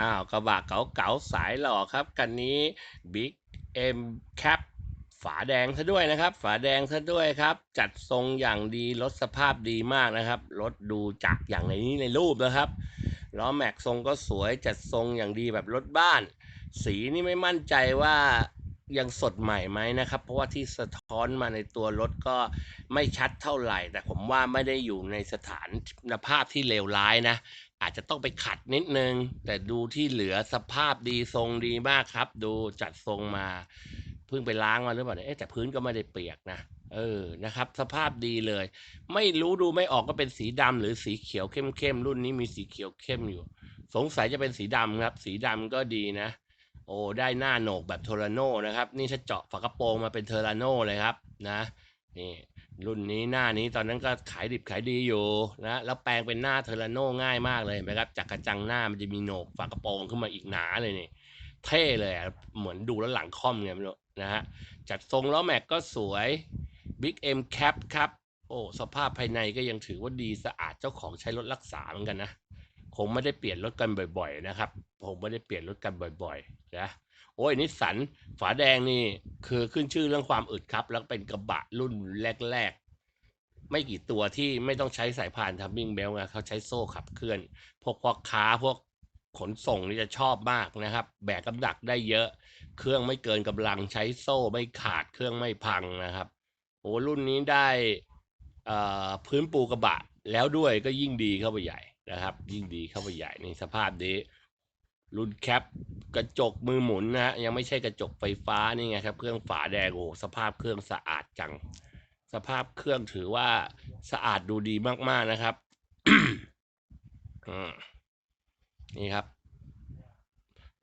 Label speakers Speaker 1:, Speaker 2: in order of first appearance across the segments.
Speaker 1: อ้าวกระบะเก๋าๆสายหล่อครับกันนี้ Big M Cap ฝาแดงซะด้วยนะครับ ฝาแดงซะด้วยครับ จัดทรงอย่างดีรถสภาพดีมากนะครับรถดูจากอย่างในนี้ในรูปนะครับล้อแม็กทรงก็สวยจัดทรงอย่างดีแบบรถบ้าน สีนี่ไม่มั่นใจว่ายังสดใหม่ไหมนะครับ เพราะว่าที่สะท้อนมาในตัวรถก็ไม่ชัดเท่าไหร่ แต่ผมว่าไม่ได้อยู่ในสถานภาพที่เลวร้ายนะ อาจจะต้องไปขัดนิดนึง แต่ดูที่เหลือสภาพดีทรงดีมากครับ ดูจัดทรงมาเพิ่งไปล้างมาหรือเปล่าเนี่ยเอ๊ะแต่พื้นก็ไม่ได้เปียกนะเออนะครับ สภาพดีเลย ไม่รู้ดูไม่ออกก็เป็นสีดำหรือสีเขียวเข้มๆรุ่นนี้มีสีเขียวเข้มอยู่ สงสัยจะเป็นสีดำครับ สีดำก็ดีนะ โอ้ได้หน้าโหนกแบบโทราโนนะครับ นี่ถ้าเจาะฝากระโปรงมาเป็นเทอราโนเลยครับนะ นี่รุ่นนี้หน้านี้ตอนนั้นก็ขายดิบขายดีอยู่นะแล้วแปลงเป็นหน้าเทอราโน่ง่ายมากเลยนะครับจากกระจังหน้ามันจะมีโหนกฝากระโปรงขึ้นมาอีกหนาเลยนี่เท่เลยเหมือนดูแล้วหลังค่อมไงไม่รู้นะฮะจัดทรงล้อแม็กก็สวย Big M Cap ครับโอ้สภาพภายในก็ยังถือว่าดีสะอาดเจ้าของใช้รถรักษาเหมือนกันนะคงไม่ได้เปลี่ยนรถกันบ่อย ๆ นะครับผมไม่ได้เปลี่ยนรถกันบ่อย ๆ นะโอ้ยนิสสันฝาแดงนี่คือขึ้นชื่อเรื่องความอึดครับ แล้วเป็นกระบะรุ่นแรกๆ ไม่กี่ตัวที่ไม่ต้องใช้สายพานทัมมิ่งเบลนะเขาใช้โซ่ขับเคลื่อน พวกพ่อค้าพวกขนส่งนี่จะชอบมากนะครับ แบกกำดักได้เยอะ เครื่องไม่เกินกำลังใช้โซ่ไม่ขาดเครื่องไม่พังนะครับโอ้รุ่นนี้ได้พื้นปูกระบะแล้วด้วยก็ยิ่งดีเข้าไปใหญ่นะครับ ยิ่งดีเข้าไปใหญ่ในสภาพนี้ รุ่นแคปกระจกมือหมุนนะฮะยังไม่ใช่กระจกไฟฟ้านี่ไงครับ เครื่องฝาแดงโอ้สภาพเครื่องสะอาดจัง สภาพเครื่องถือว่าสะอาดดูดีมากๆนะครับนี่ครับ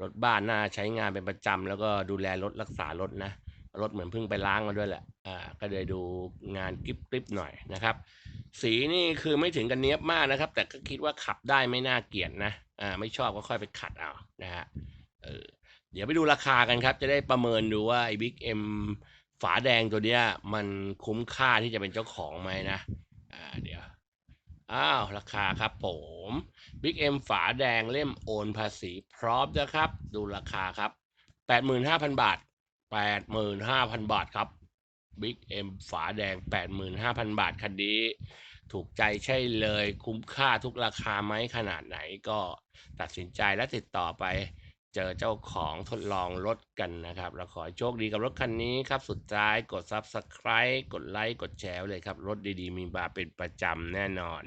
Speaker 1: รถบ้านน่าใช้งานเป็นประจำแล้วก็ดูแลรถรักษารถนะรถเหมือนเพิ่งไปล้างมาด้วยแหละ อ่า ก็เลยดูงานกริบกริบหน่อยนะครับ สีนี่คือไม่ถึงกันเนี้ยบมากนะครับ แต่ก็คิดว่าขับได้ไม่น่าเกลียดนะ อ่าไม่ชอบก็ค่อยไปขัดเอานะฮะเออเดี๋ยวไปดูราคากันครับ จะได้ประเมินดูว่าไอ้บิ๊กเอ็มฝาแดงตัวเนี้ยมันคุ้มค่าที่จะเป็นเจ้าของไหมนะอ่าเดี๋ยวอ้าวราคาครับผมบิ๊กเอ็มฝาแดงเล่มโอนภาษีพร้อมนะครับ ดูราคาครับแปดหมื่นห้าพันบาทแปดหมื่นห้าพันบาทครับบิ๊กเอ็มฝาแดงแปดหมื่นห้าพันบาทคันนี้ ถูกใจใช่เลยคุ้มค่าทุกราคาไหมขนาดไหนก็ตัดสินใจและติดต่อไปเจอเจ้าของทดลองรถกันนะครับ เราขอโชคดีกับรถคันนี้ครับ สุดท้ายกด Subscribe กดไลค์กดแชร์เลยครับ รถดีๆ มีบาเป็นประจำแน่นอน